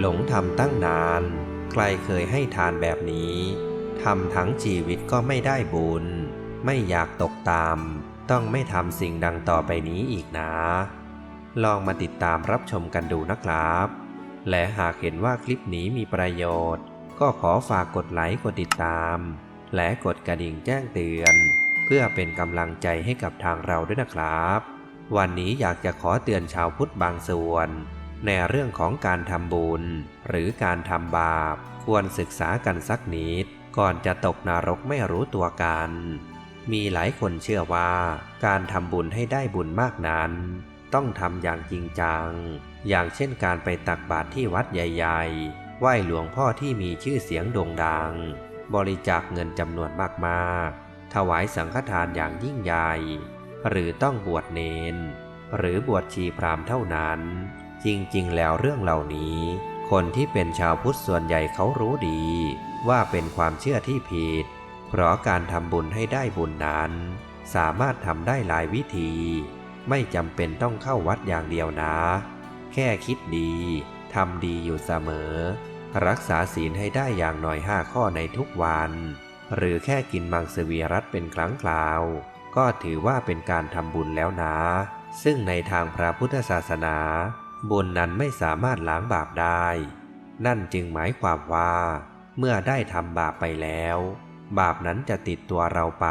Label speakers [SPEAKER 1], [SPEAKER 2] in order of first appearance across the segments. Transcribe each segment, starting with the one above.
[SPEAKER 1] หลงทำตั้งนาน ใครเคยให้ทานแบบนี้ทำทั้งชีวิตก็ไม่ได้บุญ ไม่อยากตกตาม ต้องไม่ทำสิ่งดังต่อไปนี้อีกนะ ลองมาติดตามรับชมกันดูนะครับ และหากเห็นว่าคลิปนี้มีประโยชน์ ก็ขอฝากกดไลค์กดติดตาม และกดกระดิ่งแจ้งเตือน เพื่อเป็นกำลังใจให้กับทางเราด้วยนะครับ วันนี้อยากจะขอเตือนชาวพุทธบางส่วน ในเรื่องของการทำบุญ หรือการทำบาป ควรศึกษากันสักนิด ก่อนจะตกนรกไม่รู้ตัวกัน มีหลายคนเชื่อว่าการทำบุญให้ได้บุญมากนั้น ต้องทำอย่างจริงจัง อย่างเช่นการไปตักบาตรที่วัดใหญ่ๆ ไหว้หลวงพ่อที่มีชื่อเสียงโด่งดัง บริจาคเงินจำนวนมากๆ ถวายสังฆทานอย่างยิ่งใหญ่ หรือต้องบวชเนน หรือบวชชีพราหมณ์เท่านั้น จริงๆ แล้วเรื่องเหล่านี้ คนที่เป็นชาวพุทธส่วนใหญ่เขารู้ดี ว่าเป็นความเชื่อที่ผิด เพราะการทำบุญให้ได้บุญนั้น สามารถทำได้หลายวิธี ไม่จำเป็นต้องเข้าวัดอย่างเดียวนะ แค่คิดดีทำดีอยู่เสมอ รักษาศีลให้ได้อย่างน้อยห้าข้อในทุกวัน หรือแค่กินมังสวิรัตเป็นครั้งคราว ก็ถือว่าเป็นการทำบุญแล้วนะ ซึ่งในทางพระพุทธศาสนา บุญนั้นไม่สามารถล้างบาปได้ นั่นจึงหมายความว่า เมื่อได้ทำบาปไปแล้ว บาปนั้นจะติดตัวเราไป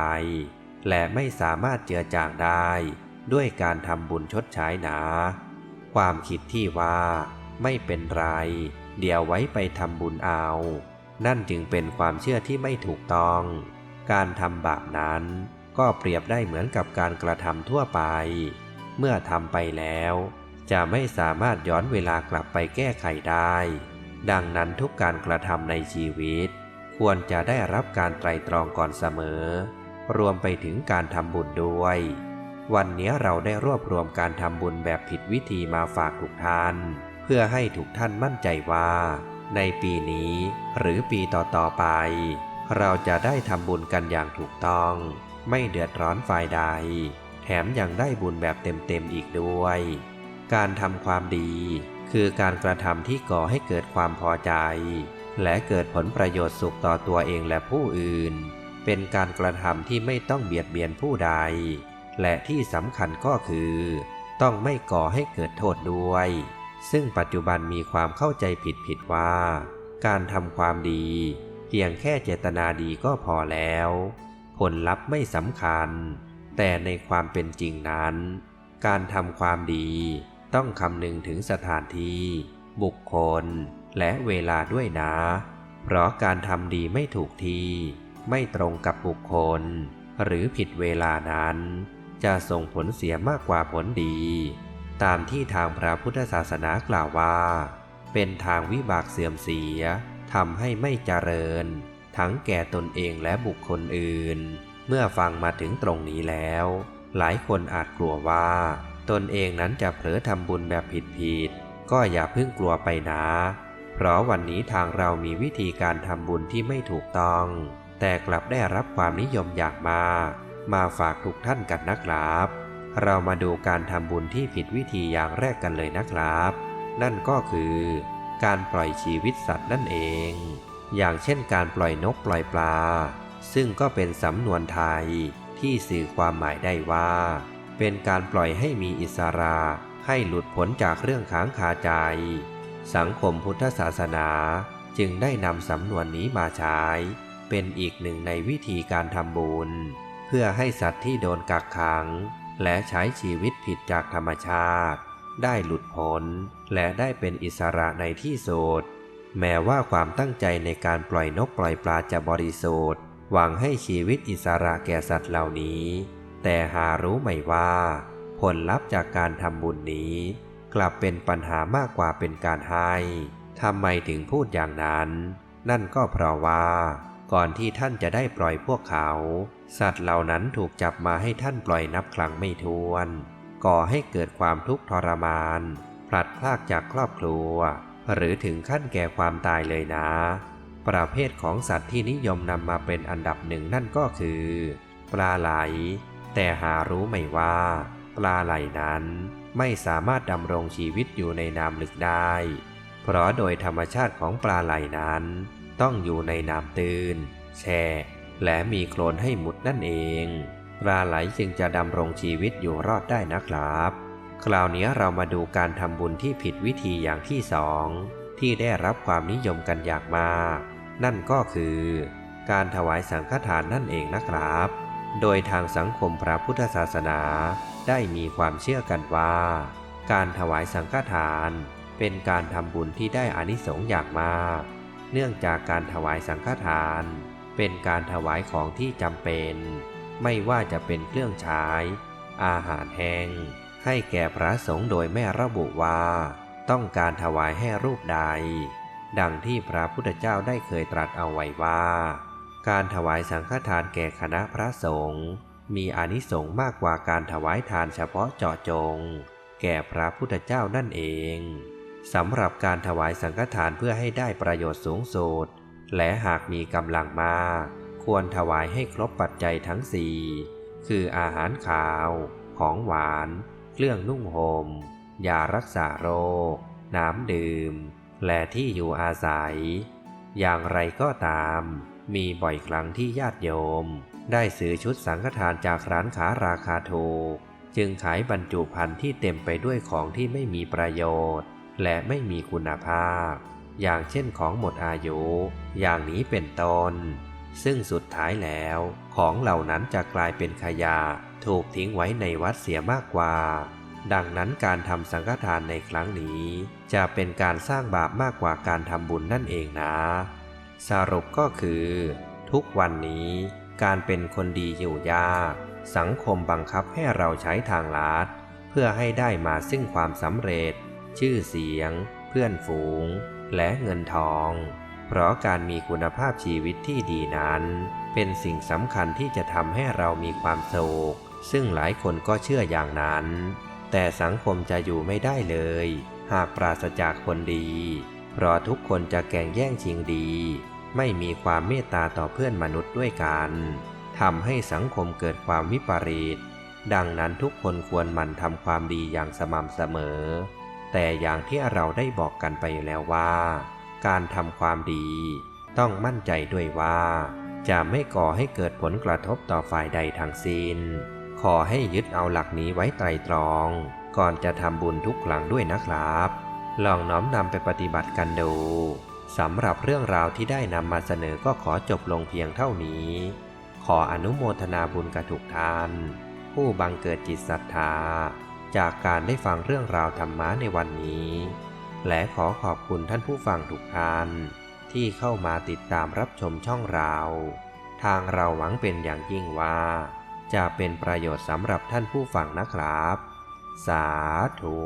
[SPEAKER 1] และไม่สามารถเจือจางได้ ด้วยการทำบุญชดใช้นะความคิดที่ว่า ไม่เป็นไร เดี๋ยวไว้ไปทำบุญเอา นั่นจึงเป็นความเชื่อที่ไม่ถูกต้อง การทำบาปนั้น ก็เปรียบได้เหมือนกับการกระทำทั่วไป เมื่อทำไปแล้ว จะไม่สามารถย้อนเวลากลับไปแก้ไขได้ ดังนั้นทุกการกระทำในชีวิต ควรจะได้รับการไตรตรองก่อนเสมอ รวมไปถึงการทำบุญด้วย วันนี้เราได้รวบรวมการทำบุญแบบผิดวิธีมาฝากทุกท่าน เพื่อให้ทุกท่านมั่นใจว่า ในปีนี้หรือปีต่อๆไป เราจะได้ทำบุญกันอย่างถูกต้อง ไม่เดือดร้อนฝ่ายใด แถมยังได้บุญแบบเต็มๆอีกด้วย การทำความดี คือการกระทำที่ก่อให้เกิดความพอใจ และเกิดผลประโยชน์สุขต่อตัวเองและผู้อื่น เป็นการกระทำที่ไม่ต้องเบียดเบียนผู้ใด และที่สำคัญก็คือ ต้องไม่ก่อให้เกิดโทษด้วย ซึ่งปัจจุบันมีความเข้าใจผิดๆว่า การทำความดี เพียงแค่เจตนาดีก็พอแล้ว ผลลัพธ์ไม่สำคัญ แต่ในความเป็นจริงนั้นการทำความดี ต้องคำนึงถึงสถานที่บุคคล และเวลาด้วยนะ เพราะการทำดีไม่ถูกที่ ไม่ตรงกับบุคคล หรือผิดเวลานั้น จะส่งผลเสียมากกว่าผลดี ตามที่ทางพระพุทธศาสนากล่าวว่า เป็นทางวิบากเสื่อมเสียทำให้ไม่เจริญ ทั้งแก่ตนเองและบุคคลอื่น เมื่อฟังมาถึงตรงนี้แล้ว หลายคนอาจกลัวว่า ตนเองนั้นจะเผลอทำบุญแบบผิดๆก็อย่าเพิ่งกลัวไปนะ เพราะวันนี้ทางเรามีวิธีการทำบุญที่ไม่ถูกต้อง แต่กลับได้รับความนิยมอย่างมากมาฝากทุกท่านกันนะครับ เรามาดูการทำบุญที่ผิดวิธีอย่างแรกกันเลยนะครับ นั่นก็คือ การปล่อยชีวิตสัตว์นั่นเอง อย่างเช่นการปล่อยนกปล่อยปลา ซึ่งก็เป็นสำนวนไทยที่สื่อความหมายได้ว่า เป็นการปล่อยให้มีอิสระให้หลุดพ้นจากเรื่องค้างคาใจ สังคมพุทธศาสนาจึงได้นำสำนวนนี้มาใช้ เป็นอีกหนึ่งในวิธีการทำบุญ เพื่อให้สัตว์ที่โดนกักขัง และใช้ชีวิตผิดจากธรรมชาติ ได้หลุดพ้นและได้เป็นอิสระในที่สุดแม้ว่าความตั้งใจในการปล่อยนกปล่อยปลาจะบริสุทธิ์หวังให้ชีวิตอิสระแก่สัตว์เหล่านี้ แต่หารู้ไหมว่า ผลลัพธ์จากการทำบุญนี้ กลับเป็นปัญหามากกว่าเป็นการให้ทำไมถึงพูดอย่างนั้น นั่นก็เพราะว่า ก่อนที่ท่านจะได้ปล่อยพวกเขา สัตว์เหล่านั้นถูกจับมาให้ท่านปล่อยนับครั้งไม่ถ้วน ก่อให้เกิดความทุกข์ทรมาน พลัดพรากจากครอบครัว หรือถึงขั้นแก่ความตายเลยนะ ประเภทของสัตว์ที่นิยมนำมาเป็นอันดับหนึ่งนั่นก็คือ ปลาไหล แต่หารู้ไหมว่า ปลาไหลนั้นไม่สามารถดำรงชีวิตอยู่ในน้ำลึกได้ เพราะโดยธรรมชาติของปลาไหลนั้น ต้องอยู่ในน้ำตื้น แช่ และมีโคลนให้หมุดนั่นเอง ปลาไหลจึงจะดำรงชีวิตอยู่รอดได้นะครับ คราวนี้เรามาดูการทำบุญที่ผิดวิธีอย่างที่สองที่ได้รับความนิยมกันอย่างมาก นั่นก็คือ การถวายสังฆทานนั่นเองนะครับ โดยทางสังคมพระพุทธศาสนาได้มีความเชื่อกันว่า การถวายสังฆทานเป็นการทำบุญที่ได้อานิสงส์อย่างมาก เนื่องจากการถวายสังฆทาน เป็นการถวายของที่จำเป็น ไม่ว่าจะเป็นเครื่องใช้ อาหารแห้ง ให้แก่พระสงฆ์โดยไม่ระบุว่า ต้องการถวายให้รูปใด ดังที่พระพุทธเจ้าได้เคยตรัสเอาไว้ว่า การถวายสังฆทานแก่คณะพระสงฆ์มีอานิสงส์มากกว่าการถวายทานเฉพาะเจาะจง แก่พระพุทธเจ้านั่นเองสำหรับการถวายสังฆทานเพื่อให้ได้ประโยชน์สูงสุด และหากมีกำลังมาก ควรถวายให้ครบปัจจัยทั้งสี่คืออาหารขาว ของหวาน เครื่องนุ่งหม่มยารักษาโรค น้ำดื่ม และที่อยู่อาศัย อย่างไรก็ตาม มีบ่อยครั้งที่ญาติโยม ได้ซื้อชุดสังฆทานจากร้านค้าราคาถูก จึงขายบรรจุภัณฑ์ที่เต็มไปด้วยของที่ไม่มีประโยชน์ และไม่มีคุณภาพ อย่างเช่นของหมดอายุ อย่างนี้เป็นต้นซึ่งสุดท้ายแล้วของเหล่านั้นจะกลายเป็นขยะถูกทิ้งไว้ในวัดเสียมากกว่า ดังนั้นการทำสังฆทานในครั้งนี้ จะเป็นการสร้างบาปมากกว่าการทำบุญนั่นเองนะ สรุปก็คือ ทุกวันนี้การเป็นคนดีอยู่ยาก สังคมบังคับให้เราใช้ทางลัดเพื่อให้ได้มาซึ่งความสำเร็จ ชื่อเสียง เพื่อนฝูง และเงินทอง เพราะการมีคุณภาพชีวิตที่ดีนั้น เป็นสิ่งสำคัญที่จะทำให้เรามีความสุขซึ่งหลายคนก็เชื่ออย่างนั้น แต่สังคมจะอยู่ไม่ได้เลย หากปราศจากคนดี เพราะทุกคนจะแก่งแย่งชิงดี ไม่มีความเมตตาต่อเพื่อนมนุษย์ด้วยกันทำให้สังคมเกิดความวิปริตดังนั้นทุกคนควรหมั่นทำความดีอย่างสม่ำเสมอ แต่อย่างที่เราได้บอกกันไปแล้วว่า การทำความดี ต้องมั่นใจด้วยว่า จะไม่ก่อให้เกิดผลกระทบต่อฝ่ายใดทั้งสิ้น ขอให้ยึดเอาหลักนี้ไว้ไตรตรอง ก่อนจะทำบุญทุกครั้งด้วยนะครับ ลองน้อมนำไปปฏิบัติกันดูสำหรับเรื่องราวที่ได้นำมาเสนอก็ขอจบลงเพียงเท่านี้ ขออนุโมทนาบุญกับทุกท่าน ผู้บังเกิดจิตศรัทธา จากการได้ฟังเรื่องราวธรรมะในวันนี้ และขอขอบคุณท่านผู้ฟังทุกท่าน ที่เข้ามาติดตามรับชมช่องเรา ทางเราหวังเป็นอย่างยิ่งว่า จะเป็นประโยชน์สำหรับท่านผู้ฟังนะครับ สาธุ